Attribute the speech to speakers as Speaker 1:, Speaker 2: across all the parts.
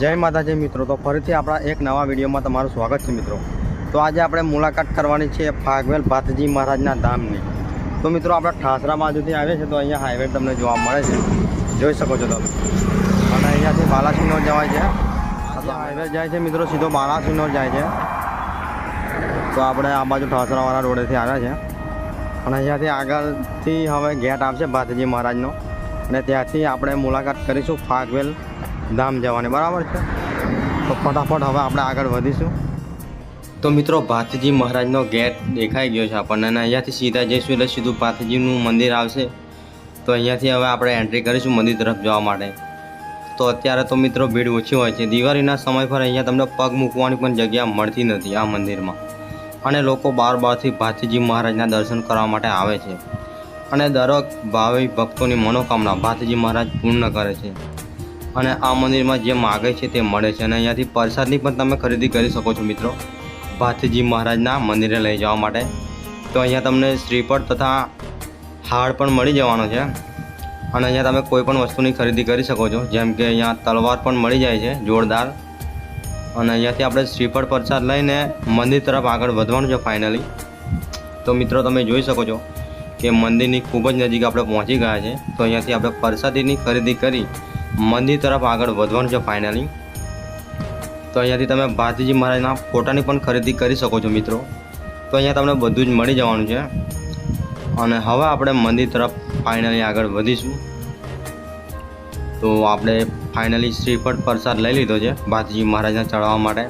Speaker 1: જય માતાજી મિત્રો. તો ફરીથી આપણા એક નવા વિડીયોમાં તમારું સ્વાગત છે મિત્રો. તો આજે આપણે મુલાકાત કરવાની છે ફાગવેલ ભાતજી મહારાજના ધામની. તો મિત્રો, આપણે ઠાસરા બાજુથી આવે છે તો અહીંયા હાઈવે તમને જોવા મળે છે. જોઈ શકો છો તમે. અને અહીંયાથી બાલાસિનોર જવાય છે. હાઈવે જાય છે મિત્રો, સીધો બાલાસિનોર જાય છે. તો આપણે આ બાજુ ઠાસરાવાળા રોડેથી આવ્યા છે. અને અહીંયાથી આગળથી હવે ગેટ આવશે ભાતજી મહારાજનો. અને ત્યાંથી આપણે મુલાકાત કરીશું ફાગવેલ ધામ જવાની, બરાબર છે? તો ફટાફટ હવે આપણે આગળ વધીશું. તો મિત્રો ભાથજી મહારાજનો ગેટ દેખાઈ ગયો છે આપણને અને અહીંયાથી સીધા જઈશું એટલે સીધું ભાથજીનું મંદિર આવશે. તો અહીંયાથી હવે આપણે એન્ટ્રી કરીશું મંદિર તરફ જવા માટે. તો અત્યારે તો મિત્રો, ભીડ ઓછી હોય છે. દિવાળીના સમય પર અહીંયા તમને પગ મૂકવાની પણ જગ્યા મળતી નથી આ મંદિરમાં. અને લોકો બાર બારથી ભાતીજી મહારાજના દર્શન કરવા માટે આવે છે. અને દરેક ભાવિ ભક્તોની મનોકામના ભાથજી મહારાજ પૂર્ણ કરે છે. અને આ મંદિરમાં જે માગે છે તે મળે છે. અને અહીંયાથી પ્રસાદની પણ તમે ખરીદી કરી શકો છો મિત્રો. ભાથજી મહારાજના મંદિરે લઈ જવા માટે. તો અહીંયા તમને શ્રીપટ તથા હાડ પણ મળી જવાનો છે. અને અહીંયા તમે કોઈ પણ વસ્તુની ખરીદી કરી શકો છો. જેમ કે અહીંયા તલવાર પણ મળી જાય છે, જોરદાર. અને અહીંયાથી આપણે શ્રીફળ પ્રસાદ લઈને મંદિર તરફ આગળ વધવાનું છે ફાઇનલી. તો મિત્રો તમે જોઈ શકો છો કે મંદિરની ખૂબ જ નજીક આપણે પહોંચી ગયા છે. તો અહીંયાથી આપણે પ્રસાદીની ખરીદી કરી મંદિર તરફ આગળ વધવાનું છે ફાઇનલી તો અહીંયાથી તમે ભારતીજી મહારાજના ફોટાની પણ ખરીદી કરી શકો છો મિત્રો. તો અહીંયા તમને બધું જ મળી જવાનું છે. અને હવે આપણે મંદિર તરફ ફાઇનલી આગળ વધીશું. તો આપણે ફાઇનલી શ્રીફળ પ્રસાદ લઈ લીધો છે ભારતીજી મહારાજને ચડાવવા માટે.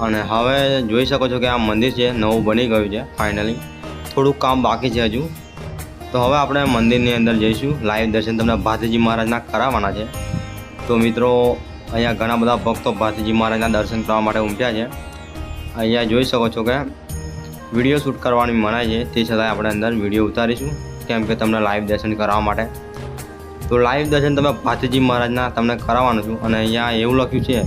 Speaker 1: અને હવે જોઈ શકો છો કે આ મંદિર છે, નવું બની ગયું છે ફાઇનલી થોડુંક કામ બાકી છે હજુ. તો હવે આપણે મંદિરની અંદર જઈશું. લાઈવ દર્શન તમને ભાતીજી મહારાજના કરાવવાના છે. તો મિત્રો, અહીંયા ઘણા બધા ભક્તો ભાતીજી મહારાજના દર્શન કરવા માટે ઉમટ્યા છે. અહીંયા જોઈ શકો છો કે વીડિયો શૂટ કરવાની મનાય છે. તે છતાંય આપણે અંદર વીડિયો ઉતારીશું, કેમ કે તમને લાઈવ દર્શન કરાવવા માટે. તો લાઈવ દર્શન તમે ભાતીજી મહારાજના તમને કરાવવાનું છું. અને અહીંયા એવું લખ્યું છે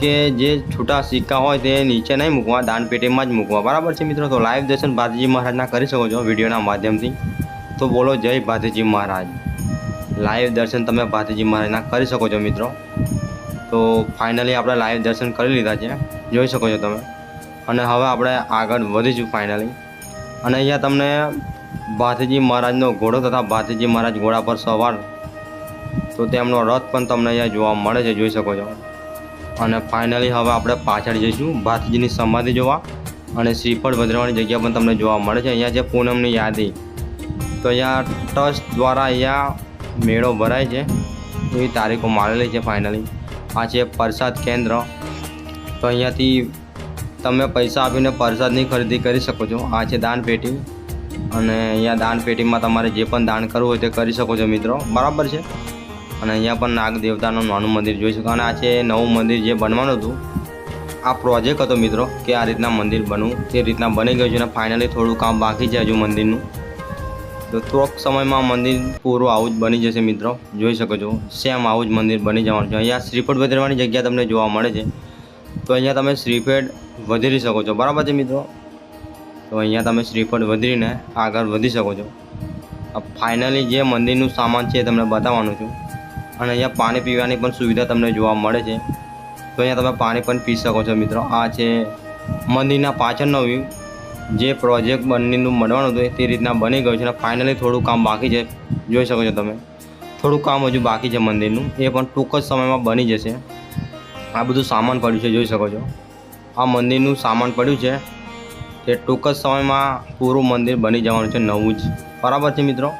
Speaker 1: કે જે છૂટા સિક્કા હોય તે નીચે નહીં મૂકવા, દાનપેટીમાં જ મૂકવા. બરાબર છે મિત્રો? તો લાઈવ દર્શન ભાતીજી મહારાજના કરી શકો છો વિડીયોના માધ્યમથી. તો બોલો, જય ભાતીજી મહારાજ. લાઈવ દર્શન તમે ભાતીજી મહારાજના કરી શકો છો મિત્રો. તો ફાઇનલી આપણે લાઈવ દર્શન કરી લીધા છે. જોઈ શકો છો તમે. અને હવે આપણે આગળ વધીશું ફાઇનલી અને અહીંયા તમને ભાતીજી મહારાજનો ઘોડો તથા ભાતીજી મહારાજ ઘોડા પર સવાર તો તેમનો રથ પણ તમને અહીંયા જોવા મળે છે, જોઈ શકો છો. અને ફાઇનલી હવે આપણે પાછળ જઈશું ભાતીજીની સમાધિ જોવા. અને શ્રીફળ ભદ્રવાની જગ્યા પણ તમને જોવા મળે છે. અહીંયા છે પૂનમની યાદી. તો અહીંયા ટ્રસ્ટ દ્વારા અહીંયા મેળો ભરાય છે. એવી તારીખો મારેલી છે ફાઇનલી આ છે પ્રસાદ કેન્દ્ર. તો અહીંયાથી તમે પૈસા આપીને પ્રસાદની ખરીદી કરી શકો છો. આ છે દાનપેટી. અને અહીંયા દાનપેટીમાં તમારે જે પણ દાન કરવું હોય તે કરી શકો છો મિત્રો. બરાબર છે? અને અહીંયા પણ નાગ દેવતાનું નાનું મંદિર જોઈ શકો. અને આ છે નવું મંદિર જે બનવાનું હતું. આ પ્રોજેક્ટ હતો મિત્રો, કે આ રીતના મંદિર બનવું. તે રીતના બની ગયું છે અને ફાઇનલી થોડું કામ બાકી છે હજુ મંદિરનું. તો થોડોક સમયમાં મંદિર પૂરું આવું જ બની જશે, મિત્રો. જોઈ શકો છો, સેમ આવું જ મંદિર બની જવાનું છે. અહીંયા શ્રીફળ વધેરવાની જગ્યા તમને જોવા મળે છે. તો અહીંયા તમે શ્રીફળ વધેરી શકો છો. બરાબર છે, મિત્રો? તો અહીંયા તમે શ્રીફળ વધીને આગળ વધી શકો છો. ફાઇનલી જે મંદિરનું સામાન છે એ તમને બતાવવાનું છું. અને અહીંયા પાણી પીવાની પણ સુવિધા તમને જોવા મળે છે. તો અહીંયા તમે પાણી પણ પી શકો છો, મિત્રો. આ છે મંદિરના પાછળનો વ્યૂ. જે પ્રોજેક્ટ બંનેનું બનવાનું હતું તે રીતના બની ગયું છે અને ફાઇનલી થોડું કામ બાકી છે. જોઈ શકો છો તમે. થોડું કામ હજુ બાકી છે મંદિરનું. એ પણ ટૂંક જ સમયમાં બની જશે. આ બધું સામાન પડ્યું છે, જોઈ શકો છો. આ મંદિરનું સામાન પડ્યું છે. તે ટૂંક જ સમયમાં પૂરું મંદિર બની જવાનું છે, નવું જ. બરાબર છે મિત્રો?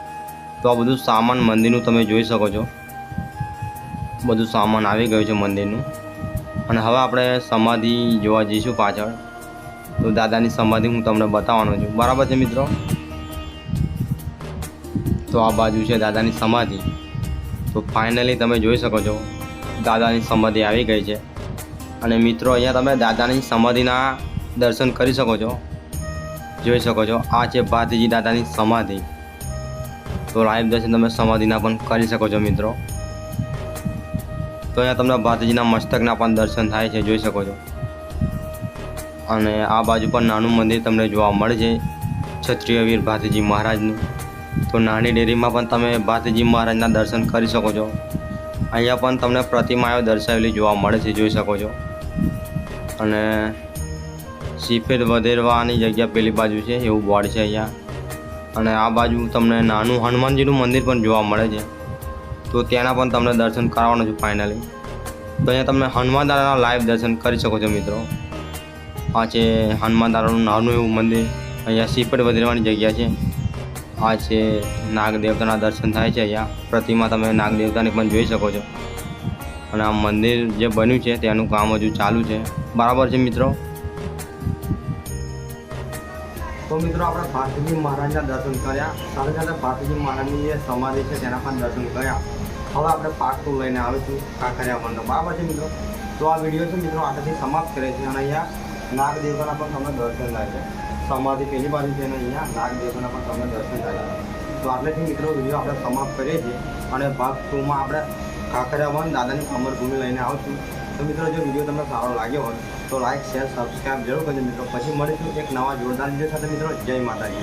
Speaker 1: તો આ બધું સામાન મંદિરનું તમે જોઈ શકો છો. બધું સામાન આવી ગયું છે મંદિરનું. અને હવે આપણે સમાધિ જોવા જઈશું પાછળ. તો દાદાની સમાધિ હું તમને બતાવવાનો છું. બરાબર છે મિત્રો? તો આ બાજુ છે દાદાની સમાધિ. તો ફાઇનલી તમે જોઈ શકો છો, દાદાની સમાધિ આવી ગઈ છે. અને મિત્રો, અહીંયા તમે દાદાની સમાધિના દર્શન કરી શકો છો. જોઈ શકો છો, આ છે ભાતીજી દાદાની સમાધિ. તો લાઈવ દર્શન તમે સમાધિના પણ કરી શકો છો મિત્રો. તો અહીંયા તમને ભારતીજીના મસ્તકના પણ દર્શન થાય છે, જોઈ શકો છો. અને આ બાજુ પણ નાનું મંદિર તમને જોવા મળે છે ક્ષત્રિય વીર ભાતીજી મહારાજનું. તો નાની ડેરીમાં પણ તમે ભાતીજી મહારાજના દર્શન કરી શકો છો. અહીંયા પણ તમને પ્રતિમાઓ દર્શાવેલી જોવા મળે છે જોઈ શકો છો. અને સિફેદ વધેરવાની જગ્યા પેલી બાજુ છે, એવું બોર્ડ છે અહીંયા. અને આ બાજુ તમને નાનું હનુમાનજીનું મંદિર પણ જોવા મળે છે. તો ત્યાંના પણ તમને દર્શન કરાવવાનું છે ફાઇનલી તો અહીંયા તમે હનુમાન દાદાના લાઈવ દર્શન કરી શકો છો, મિત્રો. આ છે હનુમાન દાદાનું નાનું એવું મંદિર. અહીંયા સફેદ વધેરવાની જગ્યા છે. આ છે નાગ દર્શન થાય છે અહીંયા. પ્રતિમા તમે નાગ દેવતાની પણ જોઈ શકો છો. અને આ મંદિર જે બન્યું છે તેનું કામ હજુ ચાલુ છે. બરાબર છે મિત્રો? તો મિત્રો આપણે ભારતીજી મહારાજના દર્શન કર્યા. સાથે સાથે ભારતીજી મહારાજની જે સમાધિ છે તેના પણ દર્શન કર્યા. હવે આપણે પાર્ટ લઈને આવીશું. કાંકરિયા મંડળ બરાબર છે મિત્રો? તો આ વીડિયો છે મિત્રો આટલાથી સમાપ્ત કરે છે અને અહીંયા નાગ દેવતાના પણ તમને દર્શન થાય છે. સમાધિ પેલી બાજુ છે ને અહીંયા નાગ દેવતાના પણ તમને દર્શન થાય છે. તો આટલેથી મિત્રો વીડિયો આપણે સમાપ્ત કરીએ છીએ અને ભાગ ટુમાં આપણે કાંકરિયાવન દાદાની અમરભૂમિ લઈને આવશું. તો મિત્રો જો વીડિયો તમને સારો લાગ્યો હોય તો લાઇક શેર સબસ્ક્રાઈબ જરૂર કરજો મિત્રો. પછી મળીશું એક નવા જોરદાર વીડિયો સાથે. મિત્રો, જય માતાજી.